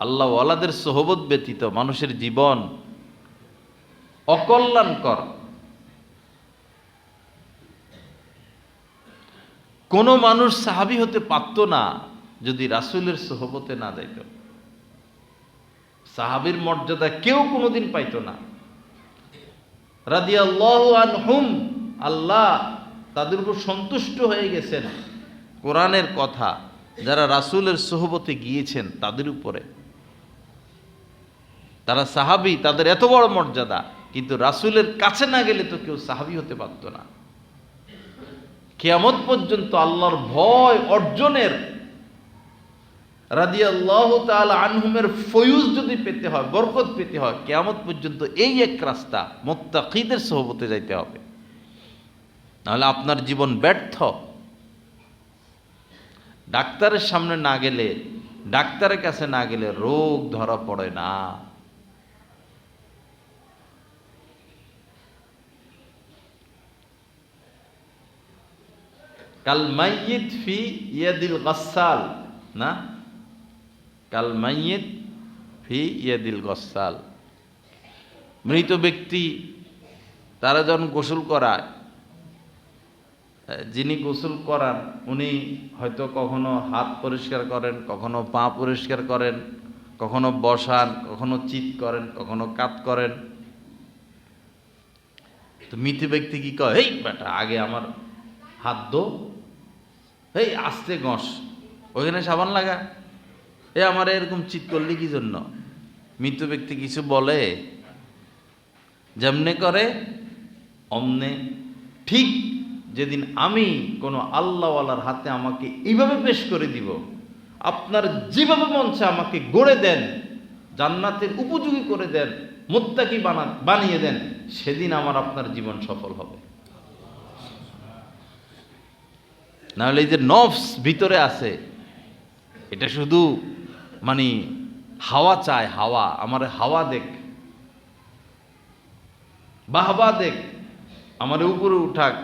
আল্লাহ ওয়ালাদের সোহবত ব্যতীত মানুষের জীবন অকল্যাণকর। কোনো মানুষ সাহাবি হতে পারত না যদি রাসূলের সোহবতে না যাইত। সাহাবীর মর্যাদা কেউ কোনোদিন পাইতো না। রাদিয়াল্লাহু আল্লাহ তাদের উপর সন্তুষ্ট হয়ে গেছেন। কোরআনের কথা, যারা রাসূলের সোহবতে গিয়েছেন তাদের উপরে। তারা সাহাবি, তাদের এত বড় মর্যাদা, কিন্তু রাসূলের কাছে না গেলে তো কেউ সাহাবি হতে পারত না। কেয়ামত পর্যন্ত আল্লাহর ভয় অর্জনের রাদিয়াল্লাহু তাআলা আনহুমের ফয়ুজ যদি পেতে হয়, বরকত পেতে হয়, কেয়ামত পর্যন্ত এই এক রাস্তা মুত্তাকিদের সহবতে যাইতে হবে। নাহলে আপনার জীবন ব্যর্থ। ডাক্তারের সামনে না গেলে, ডাক্তারের কাছে না গেলে রোগ ধরা পড়ে না। কাল মাইয়িত ফি ইয়াদিল গাসাল, না? কাল মাইয়িত ফি ইয়াদিল গসাল। মৃত ব্যক্তি, তারা যখন গোসল করায় যিনি গোসল করান, উনি হয়তো কখনো হাত পরিষ্কার করেন, কখনো পা পরিষ্কার করেন, কখনো বসান, কখনো চিত করেন, কখনো কাত করেন। তো মৃত ব্যক্তি কি কয় এই বেটা, আগে আমার হাত দো এই আস্তে গস। ওইখানে সাবান লাগা। এ, আমার এরকম চিৎ করলি কি জন্য? মৃত ব্যক্তি কিছু বলে, যেমনে করে, অমনে। ঠিক যেদিন আমি কোনো আল্লাহওয়ালার হাতে আমাকে এইভাবে পেশ করে দিব, আপনার যেভাবে মঞ্চে আমাকে গড়ে দেন, জান্নাতের উপযোগী করে দেন, মোত্তাকি বানা বানিয়ে দেন, সেদিন আমার আপনার জীবন সফল হবে। নাহলে এই যে নফস ভিতরে আছে, এটা শুধু মানে হাওয়া চায়, হাওয়া, আমার হাওয়া দেখ, বাহবা দেখ, আমার উপরে উঠাক,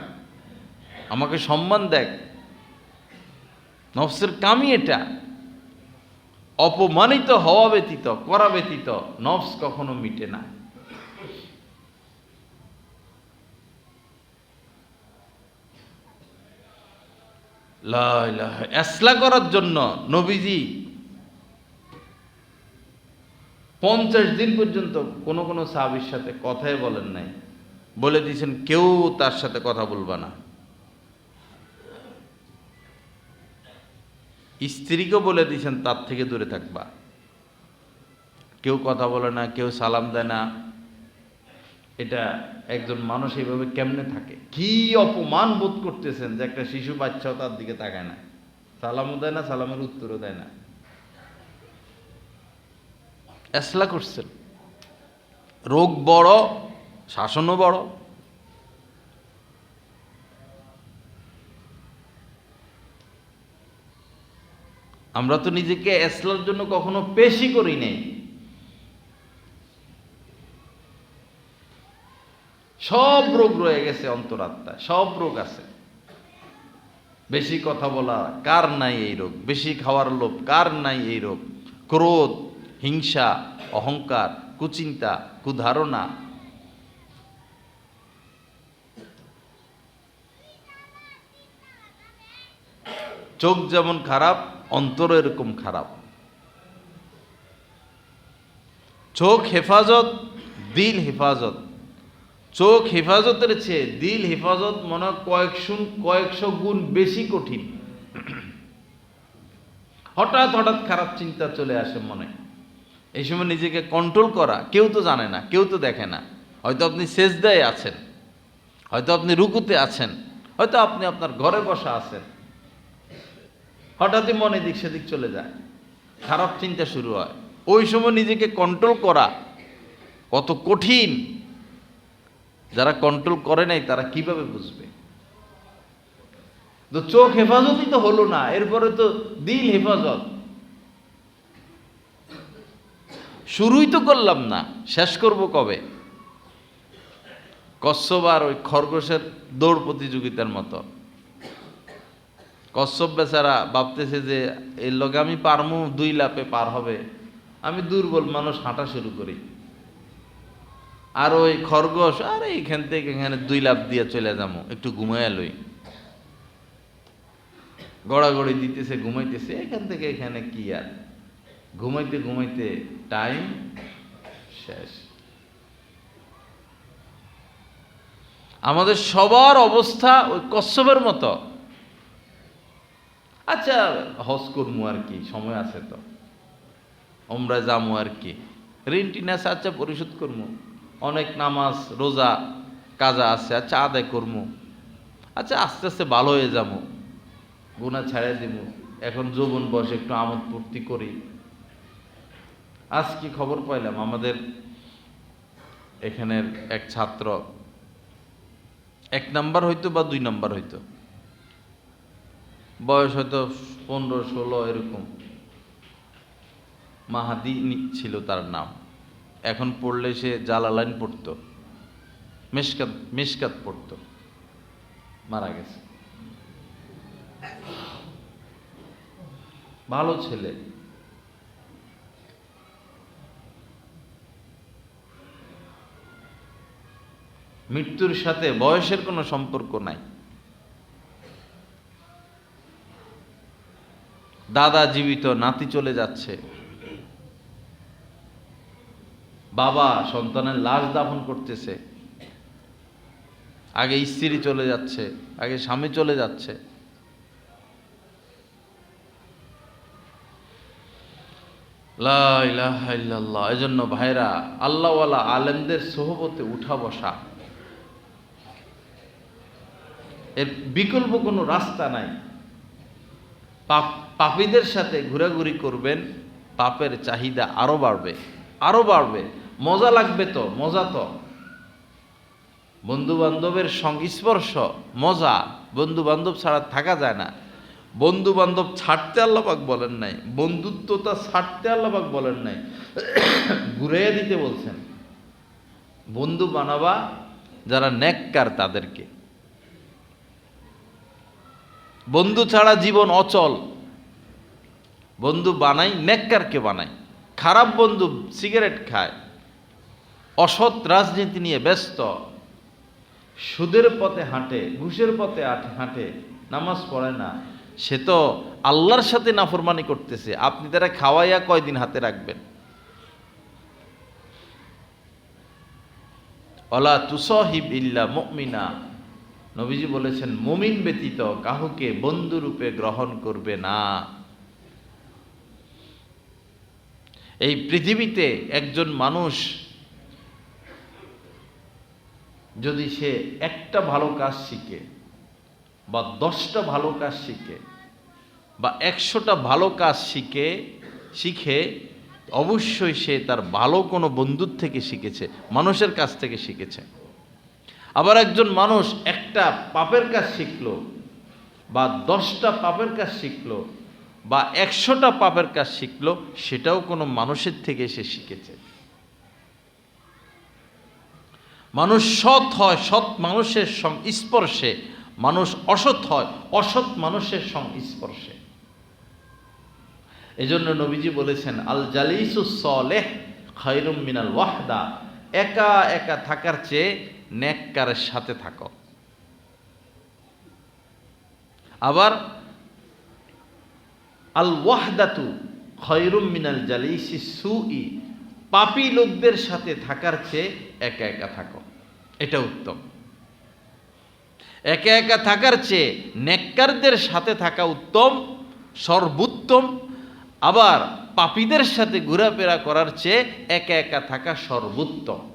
আমাকে সম্মান দেখ। নফসের কামি এটা, অপমানিত, হওয়া ব্যতীত, করা ব্যতীত, নফস কখনো মিটে না। এসলা করার জন্য নবীজি পঞ্চাশ দিন পর্যন্ত কোনো কোনো সাহাবির সাথে কথাই বলেন নাই। বলে দিয়েছেন, কেউ তার সাথে কথা বলবা না। স্ত্রীকেও বলে দিয়েছেন, তার থেকে দূরে থাকবা। কেউ কথা বলে না, কেউ সালাম দেয় না। এটা একজন মানুষ এইভাবে কেমনে থাকে? কি অপমান বোধ করতেছেন যে একটা শিশু বাচ্চাও তার দিকে তাকায় না? সালামও দেয় না, সালামের উত্তরও দেয় না। এসলা করছেন। রোগ বড়, শাসনও বড়। আমরা তো নিজেকে এসলার জন্য কখনো পেশি করি নাই। সব রোগ রয়ে গেছে অন্তরাত্মায়, সব রোগ আছে। বেশি কথা বলা, কার নাই এই রোগ? বেশি খাওয়ার লোভ, কার নাই এই রোগ? ক্রোধ, হিংসা, অহংকার, কুচিন্তা, কুধারণা। চোখ যেমন খারাপ, অন্তর এরকম খারাপ। চোখ হেফাজত, দিল হেফাজত। চোখ হেফাজতের চেয়ে দিল হেফাজত মনে কয়েকশো কয়েকশো গুণ বেশি কঠিন। হঠাৎ হঠাৎ খারাপ চিন্তা চলে আসে মনে। এই সময় নিজেকে কন্ট্রোল করা, কেউ তো জানে না, কেউ তো দেখে না। হয়তো আপনি সেজদায় আছেন, হয়তো আপনি রুকুতে আছেন, হয়তো আপনি আপনার ঘরে বসা আছেন। হঠাৎই মনে দিক সেদিক চলে যায়। খারাপ চিন্তা শুরু হয়। ওই সময় নিজেকে কন্ট্রোল করা কত কঠিন। যারা কন্ট্রোল করে নাই, তারা কীভাবে বুঝবে? তো চোখ হেফাজতই তো হলো না, এরপরে তো দিল হেফাজত। শুরুই তো করলাম না, শেষ করব কবে? কশ্যপ আর ওই খরগোশের দৌড় প্রতিযোগিতার মতো। কশ্যপ বেচারা ভাবতেছে যে, এর লগে আমি পারমু, দুই লাপে পার হবে। আমি দুর্বল মানুষ, হাঁটা শুরু করি। আর ওই খরগোশ, আর এইখান থেকে এখানে দুই লাভ দিয়ে চলে যাব, একটু ঘুমাইয়া লই। গড়াগড়ি দিতেছে, ঘুমাইতেছে, এখান থেকে এখানে কি আর? ঘুমাইতে ঘুমাইতে টাইম শেষ। আমাদের সবার অবস্থা ওই কচ্ছপের মতো। আচ্ছা হজ করব আর কি, সময় আছে তো। আমরা যাব আর কি। ঋণ টিন আচ্ছা পরিশোধ করব অনেক নামাজ, রোজা, কাজা আছে আচ্ছা আদায় করব আচ্ছা আস্তে আস্তে ভালো হয়ে যাব গুণা ছাড়ে দিব এখন যৌবন বয়সে একটু আমোদ ফুর্তি করি। আজ কি খবর পাইলাম? আমাদের এখানের এক ছাত্র। এক নাম্বার হইতো বা দুই নাম্বার হইতো? বয়স হয়তো পনেরো, ষোলো, এরকম। মাহাদি ছিল তার নাম। এখন পড়লে সে জালালাইন পড়তো। মেশকাত মেশকাত পড়তো। মারা গেছে। ভালো ছেলে। মৃত্যুর সাথে বয়সের কোনো সম্পর্ক নাই। দাদা জীবিত, নাতি চলে যাচ্ছে। বাবা সন্তানের লাশ দাফন করতেছে। আগে স্ত্রী চলে যাচ্ছে, আগে স্বামী চলে যাচ্ছে। এজন্য ভাইরা, আল্লাহওয়ালা আলেমদের সোহবতে উঠা বসা। এর বিকল্প কোনো রাস্তা নাই। পাপ, পাপীদের সাথে ঘোরাঘুরি করবেন, পাপের চাহিদা আরও বাড়বে আরও বাড়বে। মজা লাগবে তো, মজা তো। বন্ধু বান্ধবের সংস্পর্শ, মজা। বন্ধু বান্ধব ছাড়া থাকা যায় না। বন্ধু বান্ধব ছাড়তে আল্লাপাক বলেন নাই, বন্ধুত্বতা ছাড়তে আল্লাপাক বলেন নাই। ঘুরাইয়া দিতে বলছেন। বন্ধু বানাবা যারা নেককার তাদেরকে। বন্ধু ছাড়া জীবন অচল। বন্ধু বানাই, নেককারকে বানাই। খারাপ বন্ধু সিগারেট খায়। অসৎ রাজনীতি নিয়ে ব্যস্ত। সুদের পথে হাঁটে, ঘুষের পথে হাঁটে, নামাজ পড়ে না। সে তো আল্লাহর সাথে নাফরমানি করতেছে। আপনি তারা খাওয়াইয়া কয়দিন হাতে রাখবেন? অলা তুসহিব ইল্লা মুমিনা। নবীজি বলেছেন, মুমিন ব্যতীত কাহুকে বন্ধুরূপে গ্রহণ করবে না। এই পৃথিবীতে একজন মানুষ যদি সে একটা ভালো কাজ শিখে, বা দশটা ভালো কাজ শিখে, বা একশোটা ভালো কাজ শিখে শিখে, অবশ্যই সে তার ভালো কোনো বন্ধুর থেকে শিখেছে, মানুষের কাছ থেকে শিখেছে। আবার একজন মানুষ একটা পাপের কাজ শিখলো, বা দশটা পাপের কাজ শিখলো, বা একশোটা পাপের কাজ শিখলো, সেটাও কোনো মানুষের থেকে সে শিখেছে। মানুষ সৎ হয়, সৎ মানুষের সংস্পর্শে মানুষ অসৎ হয়, অসৎ মানুষের সংস্পর্শে এই জন্য নবীজি বলেছেন, আল জালিসুস সলেহ খৈরুম মিনাল ওয়াহদা। একা একা থাকার চেয়ে নেককারের সাথে থাকো। আবার, আল ওয়াহদাতু খৈরুম মিনাল জালিসি সুই। পাপী লোকদের সাথে থাকার চেয়ে একা একা থাকো। এটা উত্তম। একা একা থাকার চেয়ে নেককারদের সাথে থাকা উত্তম, সর্বোত্তম। আবার পাপীদের সাথে ঘোরাফেরা করার চেয়ে একা একা থাকা সর্বোত্তম।